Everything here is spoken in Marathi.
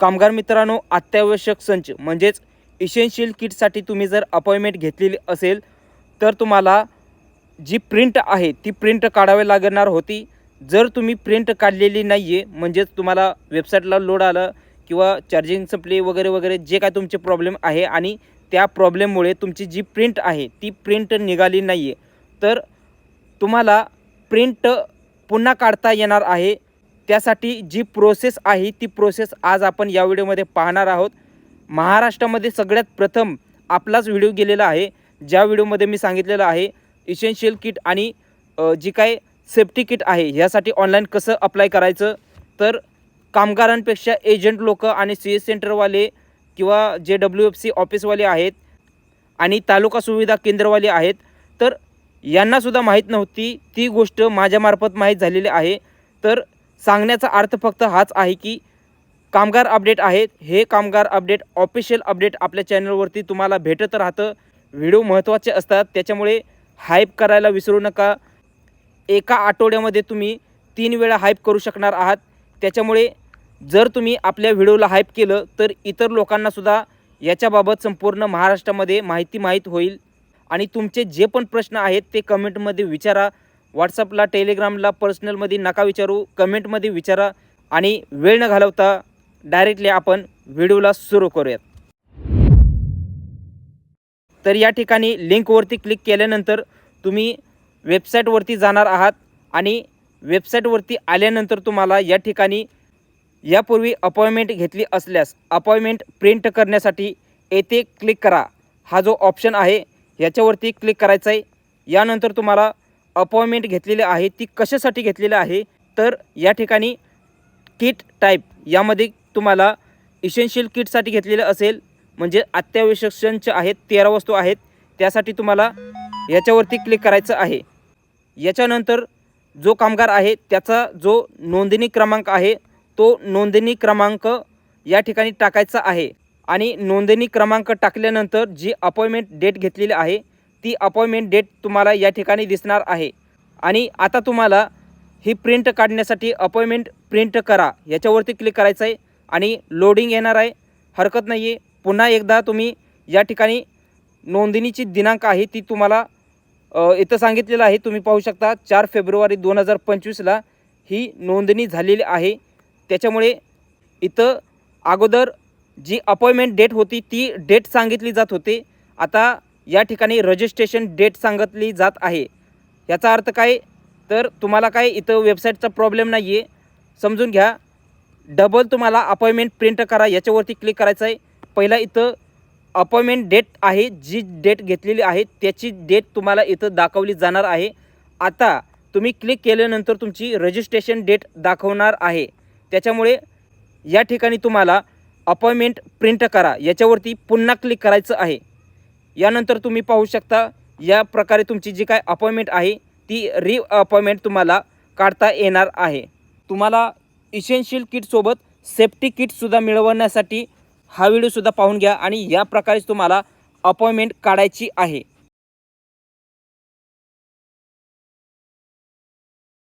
कामगार मित्रांनो अत्यावश्यक संच म्हणजेच इसेन्शियल किटसाठी तुम्ही जर अपॉइंटमेंट घेतलेली असेल तर तुम्हाला जी प्रिंट आहे ती प्रिंट काढावी लागणार होती. जर तुम्ही प्रिंट काढलेली नाही आहे म्हणजेच तुम्हाला वेबसाईटला लोड आलं किंवा चार्जिंग सप्ले वगैरे वगैरे जे काय तुमचे प्रॉब्लेम आहे आणि त्या प्रॉब्लेममुळे तुमची जी प्रिंट आहे ती प्रिंट निघाली नाही आहे तर तुम्हाला प्रिंट पुन्हा काढता येणार आहे. त्यासाठी जी प्रोसेस आहे ती प्रोसेस आज आपण या व्हिडिओमध्ये पाहणार आहोत. महाराष्ट्रामध्ये सगळ्यात प्रथम आपलाच व्हिडिओ गेलेला आहे. ज्या व्हिडिओमध्ये मी सांगितलेलं आहे इसेन्शियल किट आणि जी काय सेफ्टी किट आहे ह्यासाठी ऑनलाईन कसं अप्लाय करायचं? तर कामगारांपेक्षा एजंट लोक आणि सी एस सेंटरवाले किंवा जे डब्ल्यू एफ सी ऑफिसवाले आहेत आणि तालुका सुविधा केंद्रवाले आहेत. तर यांनासुद्धा माहीत नव्हती. ती गोष्ट माझ्यामार्फत माहीत झालेली आहे. तर सांगण्याचा अर्थ फक्त हाच आहे की कामगार अपडेट आहेत. हे कामगार अपडेट ऑफिशियल अपडेट आपल्या चॅनलवरती तुम्हाला भेटत राहतं. व्हिडिओ महत्त्वाचे असतात. त्याच्यामुळे हाईप करायला विसरू नका. एका आठवड्यामध्ये तुम्ही तीन वेळा हाईप करू शकणार आहात. त्याच्यामुळे जर तुम्ही आपल्या व्हिडिओला हाईप केलं तर इतर लोकांनासुद्धा याच्याबाबत संपूर्ण महाराष्ट्रामध्ये माहिती माहीत होईल. आणि तुमचे जे पण प्रश्न आहेत ते कमेंटमध्ये विचारा. व्हॉट्सअपला टेलिग्रामला पर्सनलमध्ये नका विचारू कमेंटमध्ये विचारा आणि वेळ न घालवता डायरेक्टली आपण व्हिडिओला सुरू करूयात. तर या ठिकाणी लिंकवरती क्लिक केल्यानंतर तुम्ही वेबसाईटवरती जाणार आहात आणि वेबसाईटवरती आल्यानंतर तुम्हाला या ठिकाणी यापूर्वी अपॉइंटमेंट घेतली असल्यास अपॉइंटमेंट प्रिंट करण्यासाठी येथे क्लिक करा. हा जो ऑप्शन आहे याच्यावरती क्लिक करायचा आहे. यानंतर तुम्हाला अपॉइंटमेंट घेतलेली आहे ती कशासाठी घेतलेली आहे तर या ठिकाणी किट टाईप यामध्ये तुम्हाला इसेन्शियल किटसाठी घेतलेलं असेल म्हणजे अत्यावश्यक संच आहेत तेरा वस्तू आहेत त्यासाठी तुम्हाला याच्यावरती क्लिक करायचं आहे. याच्यानंतर जो कामगार आहे त्याचा जो नोंदणी क्रमांक आहे तो नोंदणी क्रमांक या ठिकाणी टाकायचा आहे. आणि नोंदणी क्रमांक टाकल्यानंतर जी अपॉइंटमेंट डेट घेतलेली आहे ती अपॉइंटमेंट डेट तुम्हाला या ठिकाणी दिसणार आहे. आणि आता तुम्हाला ही प्रिंट काढण्यासाठी अपॉइंटमेंट प्रिंट करा. याच्यावरती क्लिक करायचं आहे आणि लोडिंग येणार आहे. हरकत नाही आहे पुन्हा एकदा तुम्ही या ठिकाणी नोंदणीची दिनांक आहे ती तुम्हाला इथं सांगितलेलं आहे. तुम्ही पाहू शकता चार फेब्रुवारी दोन हजार पंचवीसला ही नोंदणी झालेली आहे. त्याच्यामुळे इथं अगोदर जी अपॉइंटमेंट डेट होती ती डेट सांगितली जात होते. आता या ठिकाणी रजिस्ट्रेशन डेट सांगितली जात आहे. याचा अर्थ काय? तर तुम्हाला काय इथं वेबसाईटचा प्रॉब्लेम नाही आहे समजून घ्या. डबल तुम्हाला अपॉइंटमेंट प्रिंट करा याच्यावरती क्लिक करायचं आहे. पहिला इथं अपॉइंटमेंट डेट आहे जी डेट घेतलेली आहे त्याची डेट तुम्हाला इथं दाखवली जाणार आहे. आता तुम्ही क्लिक केल्यानंतर तुमची रजिस्ट्रेशन डेट दाखवणार आहे. त्याच्यामुळे या ठिकाणी तुम्हाला अपॉइंटमेंट प्रिंट करा याच्यावरती पुन्हा क्लिक करायचं आहे. यानंतर तुम्ही पाहू शकता या प्रकारे तुमची जी काय अपॉइंटमेंट आहे ती री अपॉइंटमेंट तुम्हाला काढता येणार आहे. तुम्हाला इसेन्शियल किटसोबत सेफ्टी किटसुद्धा मिळवण्यासाठी हा व्हिडिओसुद्धा पाहून घ्या आणि या प्रकारेच तुम्हाला अपॉइंटमेंट काढायची आहे.